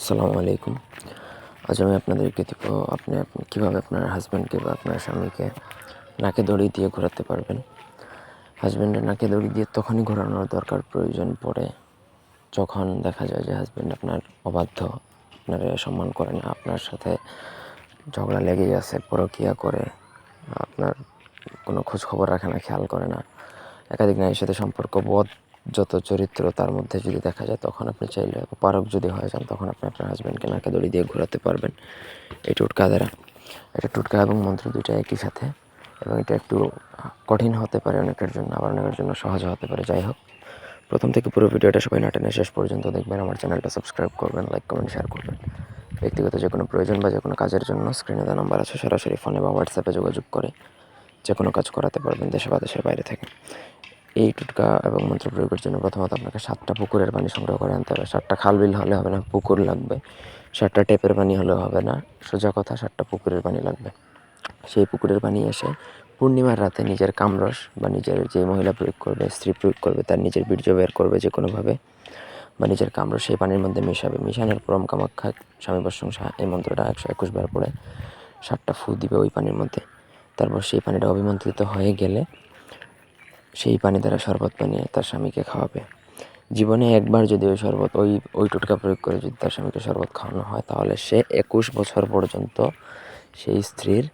আসসালামু আলাইকুম। আজ আমি আপনাদেরকে আপনি কীভাবে আপনার হাজব্যান্ডকে বা আপনার স্বামীকে নাকে দড়ি দিয়ে ঘোরাতে পারবেন? হাজব্যান্ডের নাকে দড়ি দিয়ে তখনই ঘোরানোর দরকার প্রয়োজন পড়ে যখন দেখা যায় যে হাজব্যান্ড আপনার অবাধ্য, আপনার সম্মান করে না, আপনার সাথে ঝগড়া লেগেই আছে, পরকিয়া করে, আপনার কোনো খোঁজ খবর রাখে না, খেয়াল করে না। একাধিক নারীর সাথে সম্পর্ক বোধ যত চরিত্র তার মধ্যে যদি দেখা যায়, তখন আপনি চাইলে পারক যদি হয়ে যান, তখন আপনি আপনার হাজব্যান্ডকে নাকে দড়ি দিয়ে ঘোরাতে পারবেন। এই টোটকা দ্বারা। এটা টোটকা এবং মন্ত্র দুইটা একই সাথে এবং এটা একটু কঠিন হতে পারে অনেকের জন্য, আবার অনেকের জন্য সহজ হতে পারে। যাই হোক, প্রথম থেকে পুরো ভিডিওটা সবাই না শেষ পর্যন্ত দেখবেন। আমার চ্যানেলটা সাবস্ক্রাইব করবেন লাইক কমেন্ট শেয়ার করবেন। ব্যক্তিগত যে কোনো প্রয়োজন বা যে কোনো কাজের জন্য স্ক্রিনে দেওয়া নাম্বার আছে, সরাসরি ফোনে বা হোয়াটসঅ্যাপে যোগাযোগ করে যে কোনো কাজ করাতে পারবেন, দেশে বা দেশের বাইরে থেকে। এই টুটকা এবং মন্ত্র প্রয়োগের জন্য প্রথমত আপনাকে সাতটা পুকুরের পানি সংগ্রহ করে আনতে হবে। সাতটা খাল বিল হলে হবে না, পুকুর লাগবে। সাতটা টেপের পানি হলেও হবে না, সোজা কথা সাতটা পুকুরের পানি লাগবে। সেই পুকুরের পানি এসে পূর্ণিমার রাতে নিজের কামরস বা নিজের যে মহিলা প্রয়োগ করবে, স্ত্রী প্রয়োগ করবে, তার নিজের বীর্য বের করবে যে কোনোভাবে, বা নিজের কামরস সেই পানির মধ্যে মেশাবে। মিশানোর পরম কামাখ্যা স্বামী প্রশংসা এই মন্ত্রটা একশো একুশ বার পরে সাতটা ফু দিবে ওই পানির মধ্যে। তারপর সেই পানিটা অভিমন্ত্রিত হয়ে গেলে সেই পানি দ্বারা শরবত বানিয়ে তার স্বামীকে খাওয়াবে। জীবনে একবার যদি ওই শরবত, ওই ওই টোটকা প্রয়োগ করে যদি তার স্বামীকে শরবত খাওয়ানো হয়, তাহলে সে একুশ বছর পর্যন্ত সেই স্ত্রীর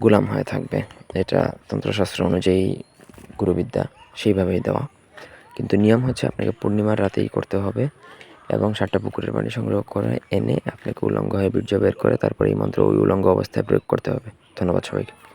গোলাম হয়ে থাকবে। এটা তন্ত্রশাস্ত্র অনুযায়ী গুরুবিদ্যা, সেইভাবেই দেওয়া। কিন্তু নিয়ম হচ্ছে আপনাকে পূর্ণিমার রাতেই করতে হবে এবং সাতটা পুকুরের পানি সংগ্রহ করে এনে আপনাকে উলঙ্গ হয়ে বীর্য বের করে তারপরে এই মন্ত্র ওই উলঙ্গ অবস্থায় প্রয়োগ করতে হবে। ধন্যবাদ সবাইকে।